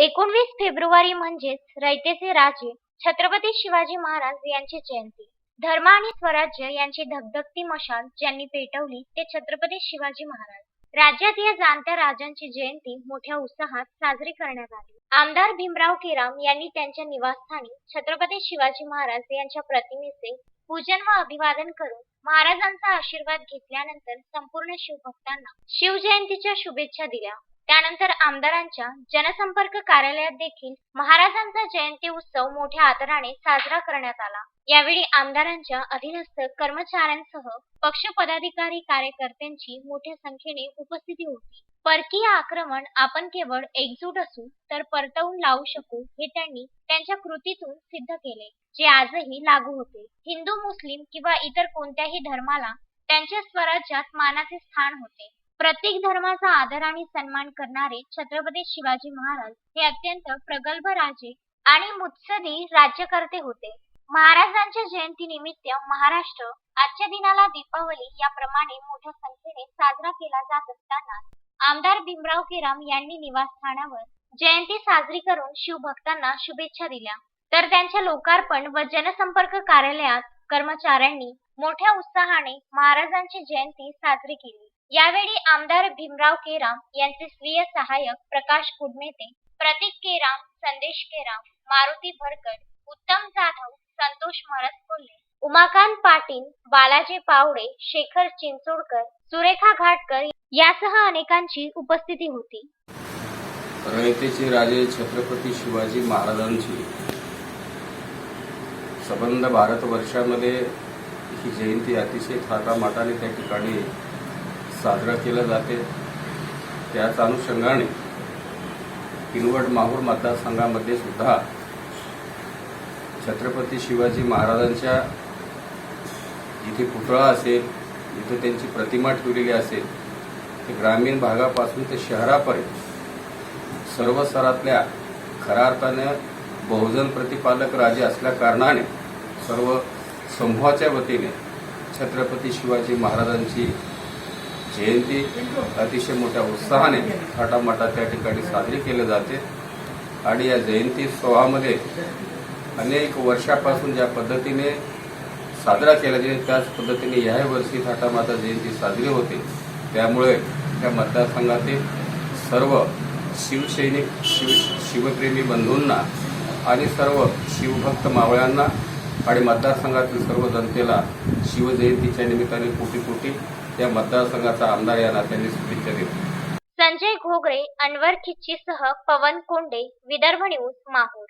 एकोणवीस फेब्रुवारी म्हणजेच रयतेचे राजे छत्रपती शिवाजी महाराज यांची जयंती. धर्म आणि स्वराज्य यांची धगधगती मशाल ज्यांनी पेटवली ते छत्रपती शिवाजी महाराज. राज्यात या जाणत्या राजांची जयंती मोठ्या उत्साहात साजरी करण्यात आली. आमदार भीमराव केराम यांनी त्यांच्या निवासस्थानी छत्रपती शिवाजी महाराज यांच्या प्रतिमेचे पूजन व अभिवादन करून महाराजांचा आशीर्वाद घेतल्यानंतर संपूर्ण शिवभक्तांना शिवजयंतीच्या शुभेच्छा दिल्या. त्यानंतर आमदारांच्या जनसंपर्क कार्यालयात देखील महाराजांचा जयंती उत्सव मोठ्या आदराने साजरा करण्यात आला. यावेळी आमदारांच्या अधीनस्थ कर्मचाऱ्यांसह पक्ष पदाधिकारी कार्यकर्त्यांची मोठ्या संख्येने उपस्थिती होती. परकीय आक्रमण आपण केवळ एकजूट असू तर परतवून लावू शकू हे त्यांनी त्यांच्या कृतीतून सिद्ध केले जे आजही लागू होते. हिंदू मुस्लिम किंवा इतर कोणत्याही धर्माला त्यांच्या स्वराज्यात मानाचे स्थान होते. प्रत्येक धर्माचा आदर आणि सन्मान करणारे छत्रपती शिवाजी महाराज हे अत्यंत प्रगल्भ राजे आणि मुत्सदी राज्यकर्ते होते. महाराजांच्या जयंतीनिमित्त महाराष्ट्र आजच्या दिनाला दीपावली याप्रमाणे मोठ्या संख्येने साजरा केला जात असताना आमदार भीमराव केराम यांनी निवासस्थानावर जयंती साजरी करून शिवभक्तांना शुभेच्छा दिल्या. तर त्यांच्या लोकार्पण व जनसंपर्क कार्यालयात कर्मचाऱ्यांनी मोठ्या उत्साहाने महाराजांची जयंती साजरी केली. यावेळी आमदार भीमराव केराम यांचे स्वीय सहाय्यक प्रकाश कुडमेते प्रतीक केराम संदेश केराम मारुती भरकड उत्तम जाधव संतोष मरत कोल्हे उमाकांत पाटील बालाजी पावडे शेखर चिंचोडकर सुरेखा घाटकर यासह अनेकांची उपस्थिती होती. रयतेचे राजे छत्रपती शिवाजी महाराजांची सबंध भारतवर्षामध्ये ही जयंती अतिशय थाटामाटाने त्या ठिकाणी साजरा केला जाते. त्याच अनुषंगाने किनवट माहूर मतदारसंघामध्ये सुद्धा छत्रपती शिवाजी महाराजांच्या जिथे पुतळा असेल जिथे त्यांची प्रतिमा ठेवलेली असेल ते ग्रामीण भागापासून ते शहरापर्यंत सर्व स्तरातल्या खऱ्या अर्थानं बहुजन प्रतिपालक राजे असल्या कारणाने सर्व समूहाच्या वतीने छत्रपती शिवाजी महाराजांची जयंती अतिशय मोठ्या उत्साहाने थाटामाटा त्या ठिकाणी साजरी केली जाते. आणि या जयंती उत्सवामध्ये अनेक वर्षापासून ज्या पद्धतीने साजरा केला जाईल त्याच पद्धतीने याही वर्षी थाटामाता जयंती साजरी होते. त्यामुळे त्या मतदारसंघातील सर्व शिवसैनिक शिव शिवप्रेमी बंधूंना आणि सर्व शिवभक्त मावळ्यांना आणि मतदारसंघातील सर्व जनतेला शिवजयंतीच्या निमित्ताने कोटी कोटी त्या मतदारसंघाचा आमदार या नात्याने शुभेच्छा देतो. संजय घोगरे अनवर खिच्चीसह पवन कोंडे विदर्भ न्यूज माहूर.